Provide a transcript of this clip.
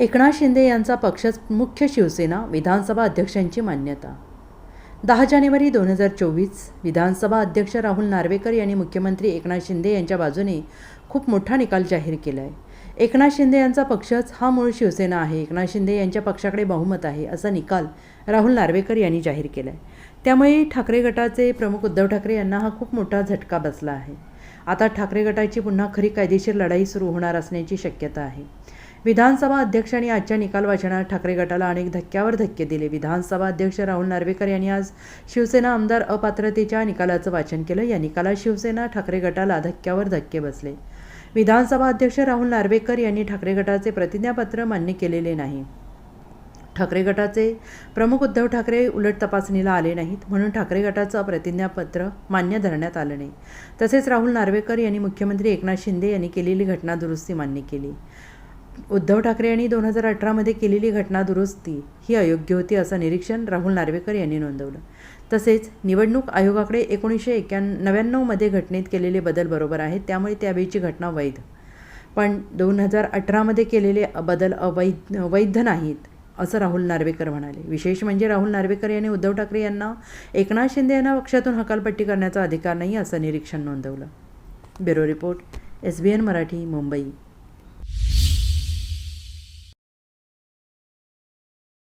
एकनाथ शिंदे यांचा पक्षच मुख्य शिवसेना विधानसभा अध्यक्षांची मान्यता. दहा जानेवारी दोन हजार चोवीस विधानसभा अध्यक्ष राहुल नार्वेकर यांनी मुख्यमंत्री एकनाथ शिंदे यांच्या बाजूने खूप मोठा निकाल जाहीर केला आहे एकनाथ शिंदे यांचा पक्षच हा मूळ शिवसेना आहे. एकनाथ शिंदे यांच्या पक्षाकडे बहुमत आहे असा निकाल राहुल नार्वेकर यांनी जाहीर केला आहे त्यामुळे ठाकरे गटाचे प्रमुख उद्धव ठाकरे यांना हा खूप मोठा झटका बसला आहे. आता ठाकरे गटाची पुन्हा खरी कायदेशीर लढाई सुरू होणार असण्याची शक्यता आहे. विधानसभा अध्यक्षांनी आजच्या निकाल वाचनात ठाकरे गटाला अनेक धक्क्यावर धक्के दिले. विधानसभा अध्यक्ष राहुल नार्वेकर यांनी आज शिवसेना आमदार अपात्रतेच्या निकालाचं वाचन केलं. या निकालात शिवसेना ठाकरे गटाला धक्क्यावर धक्के बसले. विधानसभा अध्यक्ष राहुल नार्वेकर यांनी ठाकरे गटाचे प्रतिज्ञापत्र मान्य केलेले नाही. ठाकरे गटाचे प्रमुख उद्धव ठाकरे उलट तपासणीला आले नाहीत म्हणून ठाकरे गटाचं प्रतिज्ञापत्र मान्य धरण्यात आलं नाही. तसेच राहुल नार्वेकर यांनी मुख्यमंत्री एकनाथ शिंदे यांनी केलेली घटना दुरुस्ती मान्य केली. उद्धव ठाकरे यांनी दोन हजार अठरामध्ये केलेली घटना दुरुस्ती ही अयोग्य होती असं निरीक्षण राहुल नार्वेकर यांनी नोंदवलं. तसेच निवडणूक आयोगाकडे एकोणीसशे एक्याण् नव्याण्णवमध्ये घटनेत केलेले बदल बरोबर आहेत त्यामुळे त्यावेळीची घटना वैध. पण दोन हजार अठरामध्ये केलेले बदल अवैध वैध नाहीत असं राहुल नार्वेकर म्हणाले. विशेष म्हणजे राहुल नार्वेकर यांनी उद्धव ठाकरे यांना एकनाथ शिंदे यांना पक्षातून हकालपट्टी करण्याचा अधिकार नाही असं निरीक्षण नोंदवलं. Bureau report S B N Marathi Mumbai.